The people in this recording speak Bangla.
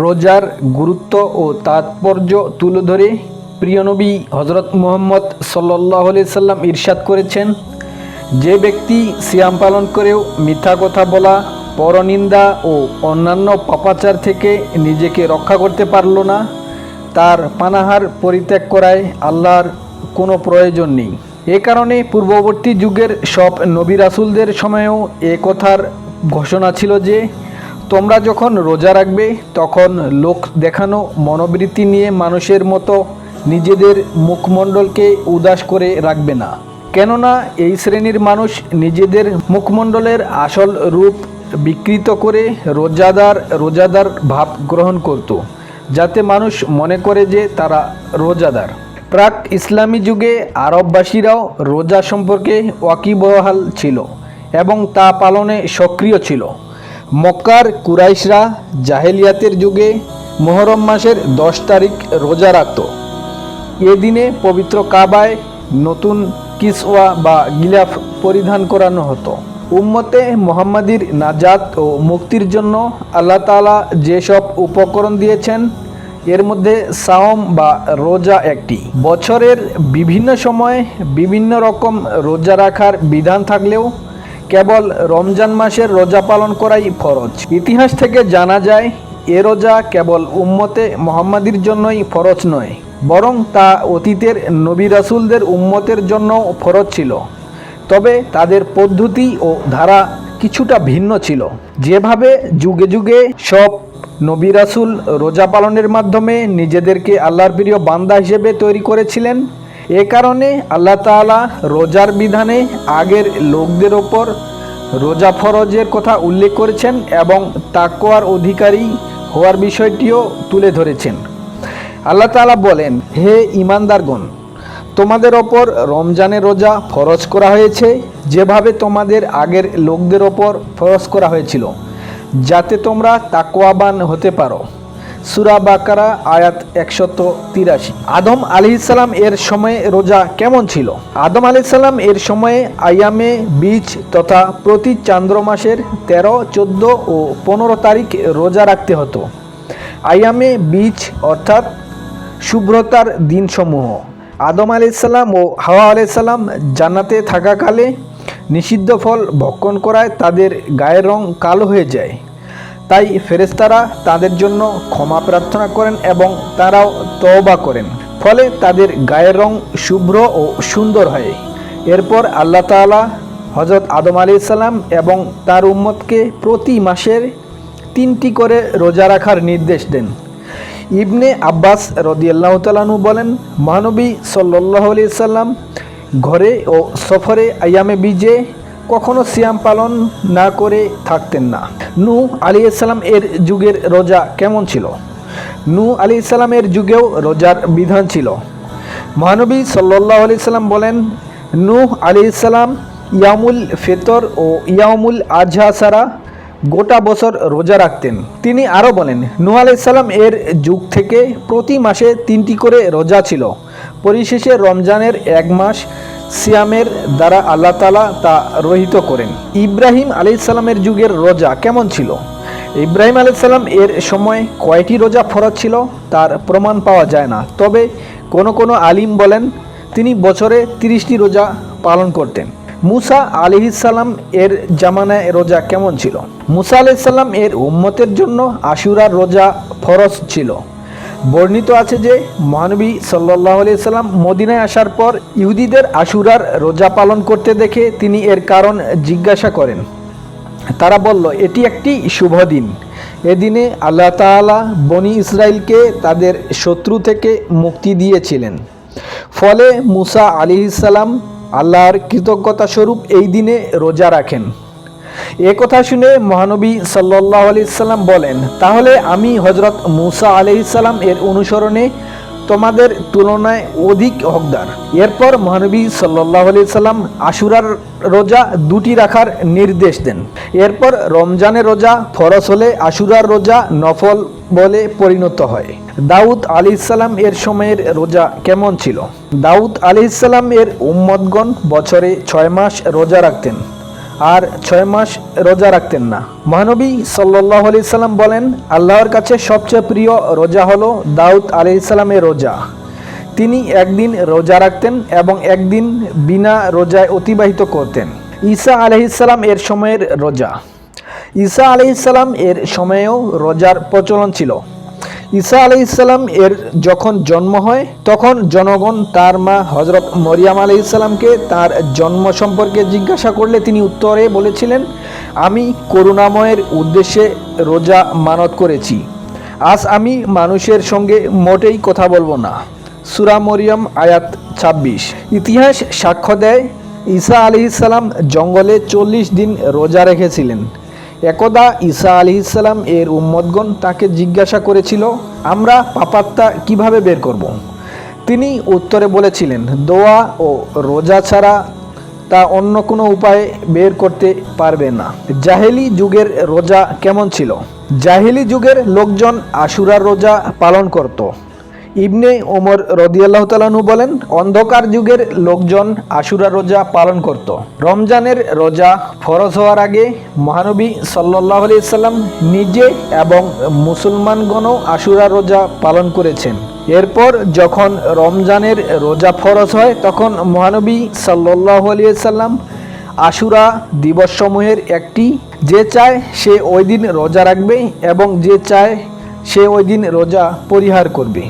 রোজার গুরুত্ব ও তাৎপর্য তুলে ধরে প্রিয় নবী হজরত মোহাম্মদ সাল্লাহ সাল্লাম ইরশাদ করেছেন, যে ব্যক্তি সিয়াম পালন করেও মিথ্যা কথা বলা, পরনিন্দা ও অন্যান্য পাপাচার থেকে নিজেকে রক্ষা করতে পারল না, তার পানাহার পরিত্যাগ করায় আল্লাহর কোনো প্রয়োজন নেই। এ কারণে পূর্ববর্তী যুগের সব নবী রাসুলদের সময়েও এ কথার ঘোষণা ছিল যে তোমরা যখন রোজা রাখবে, তখন লোক দেখানো মনোবৃত্তি নিয়ে মানুষের মতো নিজেদের মুখমণ্ডলকে উদাস করে রাখবে না। কেননা এই শ্রেণির মানুষ নিজেদের মুখমণ্ডলের আসল রূপ বিকৃত করে রোজাদার রোজাদার ভাব গ্রহণ করত, যাতে মানুষ মনে করে যে তারা রোজাদার। প্রাক ইসলামী যুগে আরববাসীরাও রোজা সম্পর্কে ওয়াকিবহাল ছিল এবং তা পালনে সক্রিয় ছিল। মক্কার কুরাইশরা জাহেলিয়াতের যুগে মোহরম মাসের দশ তারিখ রোজা রাখত। এ দিনে পবিত্র কাবায় নতুন কিসওয়া বা গিলাফ পরিধান করানো হতো। উম্মতে মোহাম্মদীর নাজাত ও মুক্তির জন্য আল্লাহ তাআলা যেসব উপকরণ দিয়েছেন, এর মধ্যে সাওম বা রোজা একটি। বছরের বিভিন্ন সময়ে বিভিন্ন রকম রোজা রাখার বিধান থাকলেও কেবল রমজান মাসের রোজা পালন করাই ফরজ। ইতিহাস থেকে জানা যায়, এ রোজা কেবল উম্মতে মোহাম্মদীর জন্যই ফরজ নয়, বরং তা অতীতের নবী রাসুলদের উম্মতের জন্য ফরজ ছিল। তবে তাদের পদ্ধতি ও ধারা কিছুটা ভিন্ন ছিল। যেভাবে যুগে যুগে সব নবী রাসুল রোজা পালনের মাধ্যমে নিজেদেরকে আল্লাহর প্রিয় বান্দা হিসেবে তৈরি করেছিলেন এ কারণে আল্লাহ তাআলা রোজার বিধানে আগের লোকদের ওপর রোজা ফরজের কথা উল্লেখ করেছেন এবং তাকোয়ার অধিকারী হওয়ার বিষয়টিও তুলে ধরেছেন। আল্লাহ তাআলা বলেন, হে ইমানদারগণ তোমাদের ওপর রমজানের রোজা ফরজ করা হয়েছে যেভাবে তোমাদের আগের লোকদের ওপর ফরজ করা হয়েছিল, যাতে তোমরা তাকোয়াবান হতে পারো। সুরা বাকারা, আয়াত একশত তিরাশি। আদম আলি ইসালাম এর সময়ে রোজা কেমন ছিল? আদম আলি সাল্লাম এর সময়ে আয়ামে বীজ তথা প্রতি চান্দ্র মাসের তেরো, চোদ্দ ও পনেরো তারিখ রোজা রাখতে হতো। আয়ামে বীজ অর্থাৎ শুভ্রতার দিনসমূহ। আদম আলাইসাল্লাম ও হাওয়া আলাইসাল্লাম জান্নাতে থাকাকালে নিষিদ্ধ ফল ভক্ষণ করায় তাদের গায়ের রং কালো হয়ে যায়। তাই ফেরেস্তারা তাদের জন্য ক্ষমা প্রার্থনা করেন এবং তারাও তওবা করেন। ফলে তাদের গায়ের রং শুভ্র ও সুন্দর হয়। এরপর আল্লাহ তাআলা হজরত আদম আলাইসাল্লাম এবং তার উম্মতকে প্রতি মাসের তিনটি করে রোজা রাখার নির্দেশ দেন। ইবনে আব্বাস রদিয়াল্লাহ তালানু বলেন, মহানবী সাল্লাহ আলি সাল্লাম ঘরে ও সফরে আয়ামে বীজে কখনো সিয়াম পালন না করে থাকতেন না। নু আলী ইসলাম এর যুগের রোজা কেমন ছিল? নু আলী ইসলামের যুগেও রোজার বিধান ছিল। মহানবী সাল্লাহ আলি সাল্লাম বলেন নূহ আলী ইসলাম ইয়ামুল ফেতর ও ইয়ামুল আজহা সারা গোটা বছর রোজা রাখতেন। তিনি আরও বলেন নূহ আলাইসাল্লাম এর যুগ থেকে প্রতি মাসে তিনটি করে রোজা ছিল। পরিশেষে রমজানের এক মাস সিয়ামের দ্বারা আল্লাহ তালা তা রহিত করেন। ইব্রাহিম আলাইসাল্লামের যুগের রোজা কেমন ছিল? ইব্রাহিম আলাইসাল্লাম এর সময় কয়টি রোজা ফরজ ছিল? তার প্রমাণ পাওয়া যায় না। তবে কোনো কোনো আলিম বলেন, তিনি বছরে তিরিশটি রোজা পালন করতেন। মুসা আলিহিসাল্লাম এর জামানায় রোজা কেমন ছিল? মুসা আলাইসাল্লাম এর উম্মতের জন্য আশুরার রোজা ফরজ ছিল। বর্ণিত আছে যে মহানবী সাল্লাহ সাল্লাম মদিনায় আসার পর ইহুদিদের আশুরার রোজা পালন করতে দেখে তিনি এর কারণ জিজ্ঞাসা করেন। তারা বলল, এটি একটি শুভ দিন। এদিনে আল্লাহ তাআলা বনি ইসরায়েলকে তাদের শত্রু থেকে মুক্তি দিয়েছিলেন। ফলে মুসা আলিহিসাল্লাম আল্লাহর কৃতজ্ঞতা স্বরূপ এই দিনে রোজা রাখেন। এ কথা শুনে মহানবী সাল্লাহ আলাইসাল্লাম বলেন, তাহলে আমি হজরত মুসা আলাইসাল্লাম এর অনুসরণে তোমাদের তুলনায় অধিক হকদার। এরপর মহানবী সাল্লাহ সাল্লাম আশুরার রোজা দুটি রাখার নির্দেশ দেন। এরপর রমজানের রোজা ফরজ হলে আশুরার রোজা নফল বলে পরিণত হয়। দাউদ আলি ইসাল্লাম এর সময়ের রোজা কেমন ছিল? দাউদ আলি ইসাল্লাম এর উম্মদগণ বছরে ছয় মাস রোজা রাখতেন। আর ছয় মাস রোজা রাখতেন না। মহানবী সাল্লাহ আলি সাল্লাম বলেন, আল্লাহর কাছে সবচেয়ে প্রিয় রোজা হলো দাউদ আলি ইসলামের রোজা। তিনি একদিন রোজা রাখতেন এবং একদিন বিনা রোজায় অতিবাহিত করতেন। ঈসা আলহিসাল্লাম এর সময়ের রোজা। ঈসা আলহিসাল্লাম এর সময়েও রোজার প্রচলন ছিল। ঈসা আলি আলহিসাল্লাম এর যখন জন্ম হয়, তখন জনগণ তার মা হজরত মরিয়াম আলি আলহিসাল্লামকে তার জন্ম সম্পর্কে জিজ্ঞাসা করলে তিনি উত্তরে বলেছিলেন, আমি করুণাময়ের উদ্দেশ্যে রোজা মানত করেছি। আজ আমি মানুষের সঙ্গে মোটেই কথা বলব না। সুরা মরিয়ম আয়াত ২৬ ইতিহাস সাক্ষ্য দেয়, ঈসা আলি আলিহিসাল্লাম জঙ্গলে চল্লিশ দিন রোজা রেখেছিলেন। একদা ঈসা আলিহিসাল্লাম এর উম্মদগণ তাকে জিজ্ঞাসা করেছিল, আমরা পাপাত্তা কীভাবে বের করব। তিনি উত্তরে বলেছিলেন, দোয়া ও রোজা ছাড়া তা অন্য কোনো উপায়ে বের করতে পারবে না। জাহেলি যুগের রোজা কেমন ছিল? জাহেলি যুগের লোকজন আশুরার রোজা পালন করত। ইবনে ওমর রদিয়াল্লাহ তালানহু বলেন, অন্ধকার যুগের লোকজন আশুরা রোজা পালন করত। রমজানের রোজা ফরজ হওয়ার আগে মহানবী সাল্লাহ আলি সাল্লাম নিজে এবং মুসলমানগণও আশুরা রোজা পালন করেছেন। এরপর যখন রমজানের রোজা ফরজ হয়, তখন মহানবী সাল্লাহ আলি সাল্লাম আশুরা দিবসসমূহের একটি, যে চায় সে ওই দিন রোজা রাখবে এবং যে চায় সে ওই দিন রোজা পরিহার করবে।